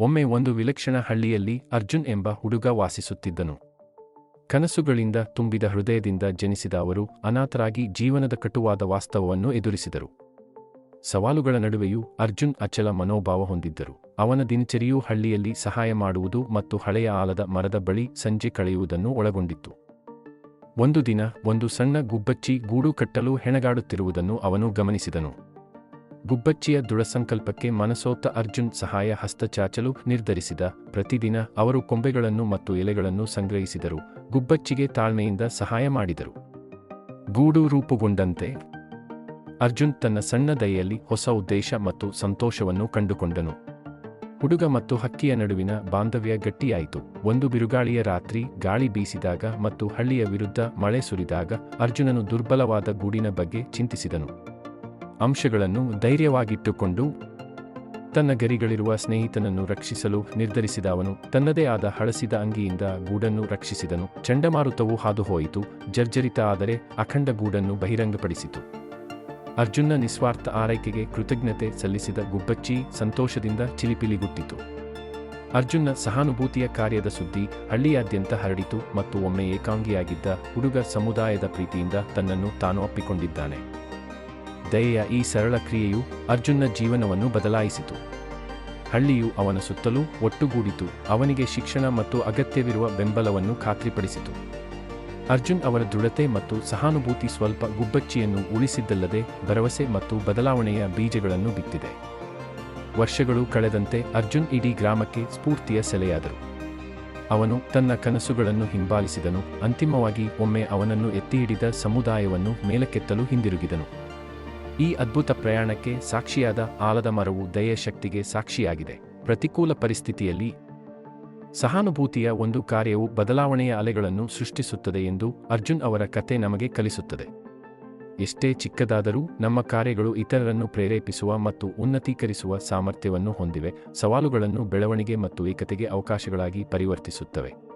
ಒಮ್ಮೆ ಒಂದು ವಿಲಕ್ಷಣ ಹಳ್ಳಿಯಲ್ಲಿ ಅರ್ಜುನ್ ಎಂಬ ಹುಡುಗ ವಾಸಿಸುತ್ತಿದ್ದನು. ಕನಸುಗಳಿಂದ ತುಂಬಿದ ಹೃದಯದಿಂದ ಜನಿಸಿದ ಅವರು ಅನಾಥರಾಗಿ ಜೀವನದ ಕಟುವಾದ ವಾಸ್ತವವನ್ನು ಎದುರಿಸಿದರು. ಸವಾಲುಗಳ ನಡುವೆಯೂ ಅರ್ಜುನ್ ಅಚಲ ಮನೋಭಾವ ಹೊಂದಿದ್ದರು. ಅವನ ದಿನಚರಿಯೂ ಹಳ್ಳಿಯಲ್ಲಿ ಸಹಾಯ ಮಾಡುವುದು ಮತ್ತು ಹಳೆಯ ಆಲದ ಮರದ ಬಳಿ ಸಂಜೆ ಕಳೆಯುವುದನ್ನು ಒಳಗೊಂಡಿತ್ತು. ಒಂದು ದಿನ ಒಂದು ಸಣ್ಣ ಗುಬ್ಬಚ್ಚಿ ಗೂಡು ಕಟ್ಟಲು ಹೆಣಗಾಡುತ್ತಿರುವುದನ್ನು ಅವನು ಗಮನಿಸಿದನು. ಗುಬ್ಬಚ್ಚಿಯ ದೃಢಸಂಕಲ್ಪಕ್ಕೆ ಮನಸೋತ ಅರ್ಜುನ್ ಸಹಾಯ ಹಸ್ತಚಾಚಲು ನಿರ್ಧರಿಸಿದ. ಪ್ರತಿದಿನ ಅವರು ಕೊಂಬೆಗಳನ್ನು ಮತ್ತು ಎಲೆಗಳನ್ನು ಸಂಗ್ರಹಿಸಿದರು. ಗುಬ್ಬಚ್ಚಿಗೆ ತಾಳ್ಮೆಯಿಂದ ಸಹಾಯ ಮಾಡಿದರು. ಗೂಡು ರೂಪುಗೊಂಡಂತೆ ಅರ್ಜುನ್ ತನ್ನ ಸಣ್ಣ ದಯೆಯಲ್ಲಿ ಹೊಸ ಉದ್ದೇಶ ಮತ್ತು ಸಂತೋಷವನ್ನು ಕಂಡುಕೊಂಡನು. ಹುಡುಗ ಮತ್ತು ಹಕ್ಕಿಯ ನಡುವಿನ ಬಾಂಧವ್ಯ ಗಟ್ಟಿಯಾಯಿತು. ಒಂದು ಬಿರುಗಾಳಿಯ ರಾತ್ರಿ ಗಾಳಿ ಬೀಸಿದಾಗ ಮತ್ತು ಹಳ್ಳಿಯ ವಿರುದ್ಧ ಮಳೆ ಸುರಿದಾಗ ಅರ್ಜುನನು ದುರ್ಬಲವಾದ ಗೂಡಿನ ಬಗ್ಗೆ ಚಿಂತಿಸಿದನು. ಅಂಶಗಳನ್ನು ಧೈರ್ಯವಾಗಿಟ್ಟುಕೊಂಡು ತನ್ನ ಗರಿಗಳಿರುವ ಸ್ನೇಹಿತನನ್ನು ರಕ್ಷಿಸಲು ನಿರ್ಧರಿಸಿದ ಅವನು ತನ್ನದೇ ಆದ ಹಳಸಿದ ಅಂಗಿಯಿಂದ ಗೂಡನ್ನು ರಕ್ಷಿಸಿದನು. ಚಂಡಮಾರುತವು ಹಾದುಹೋಯಿತು, ಜರ್ಜರಿತ ಆದರೆ ಅಖಂಡ ಗೂಡನ್ನು ಬಹಿರಂಗಪಡಿಸಿತು. ಅರ್ಜುನ ನಿಸ್ವಾರ್ಥ ಆರೈಕೆಗೆ ಕೃತಜ್ಞತೆ ಸಲ್ಲಿಸಿದ ಗುಬ್ಬಚ್ಚಿ ಸಂತೋಷದಿಂದ ಚಿಲಿಪಿಲಿಗುಟ್ಟಿತು ಅರ್ಜುನ ಸಹಾನುಭೂತಿಯ ಕಾರ್ಯದ ಸುದ್ದಿ ಹಳ್ಳಿಯಾದ್ಯಂತ ಹರಡಿತು ಮತ್ತು ಒಮ್ಮೆ ಏಕಾಂಗಿಯಾಗಿದ್ದ ಹುಡುಗ ಸಮುದಾಯದ ಪ್ರೀತಿಯಿಂದ ತನ್ನನ್ನು ತಾನು ಅಪ್ಪಿಕೊಂಡಿದ್ದಾನೆ ದಯೆಯ ಈ ಸರಳ ಕ್ರಿಯೆಯು ಅರ್ಜುನ್ನ ಜೀವನವನ್ನು ಬದಲಾಯಿಸಿತು. ಹಳ್ಳಿಯು ಅವನ ಸುತ್ತಲೂ ಒಟ್ಟುಗೂಡಿತು, ಅವನಿಗೆ ಶಿಕ್ಷಣ ಮತ್ತು ಅಗತ್ಯವಿರುವ ಬೆಂಬಲವನ್ನು ಖಾತ್ರಿಪಡಿಸಿತು. ಅರ್ಜುನ್ ಅವರ ದೃಢತೆ ಮತ್ತು ಸಹಾನುಭೂತಿ ಸ್ವಲ್ಪ ಗುಬ್ಬಚ್ಚಿಯನ್ನು ಉಳಿಸಿದ್ದಲ್ಲದೆ ಭರವಸೆ ಮತ್ತು ಬದಲಾವಣೆಯ ಬೀಜಗಳನ್ನು ಬಿತ್ತಿದೆ. ವರ್ಷಗಳು ಕಳೆದಂತೆ ಅರ್ಜುನ್ ಇಡೀ ಗ್ರಾಮಕ್ಕೆ ಸ್ಫೂರ್ತಿಯ ಸೆಲೆಯಾದರು. ಅವನು ತನ್ನ ಕನಸುಗಳನ್ನು ಹಿಂಬಾಲಿಸಿದನು, ಅಂತಿಮವಾಗಿ ಒಮ್ಮೆ ಅವನನ್ನು ಎತ್ತಿಹಿಡಿದ ಸಮುದಾಯವನ್ನು ಮೇಲಕ್ಕೆತ್ತಲು ಹಿಂದಿರುಗಿದನು. ಈ ಅದ್ಭುತ ಪ್ರಯಾಣಕ್ಕೆ ಸಾಕ್ಷಿಯಾದ ಆಲದ ಮರವು ದಯೆಯ ಶಕ್ತಿಗೆ ಸಾಕ್ಷಿಯಾಗಿದೆ. ಪ್ರತಿಕೂಲ ಪರಿಸ್ಥಿತಿಯಲ್ಲಿ ಸಹಾನುಭೂತಿಯ ಒಂದು ಕಾರ್ಯವು ಬದಲಾವಣೆಯ ಅಲೆಗಳನ್ನು ಸೃಷ್ಟಿಸುತ್ತದೆ ಎಂದು ಅರ್ಜುನ್ ಅವರ ಕತೆ ನಮಗೆ ಕಲಿಸುತ್ತದೆ. ಎಷ್ಟೇ ಚಿಕ್ಕದಾದರೂ ನಮ್ಮ ಕಾರ್ಯಗಳು ಇತರರನ್ನು ಪ್ರೇರೇಪಿಸುವ ಮತ್ತು ಉನ್ನತೀಕರಿಸುವ ಸಾಮರ್ಥ್ಯವನ್ನು ಹೊಂದಿವೆ, ಸವಾಲುಗಳನ್ನು ಬೆಳವಣಿಗೆ ಮತ್ತು ಏಕತೆಗೆ ಅವಕಾಶಗಳಾಗಿ ಪರಿವರ್ತಿಸುತ್ತವೆ.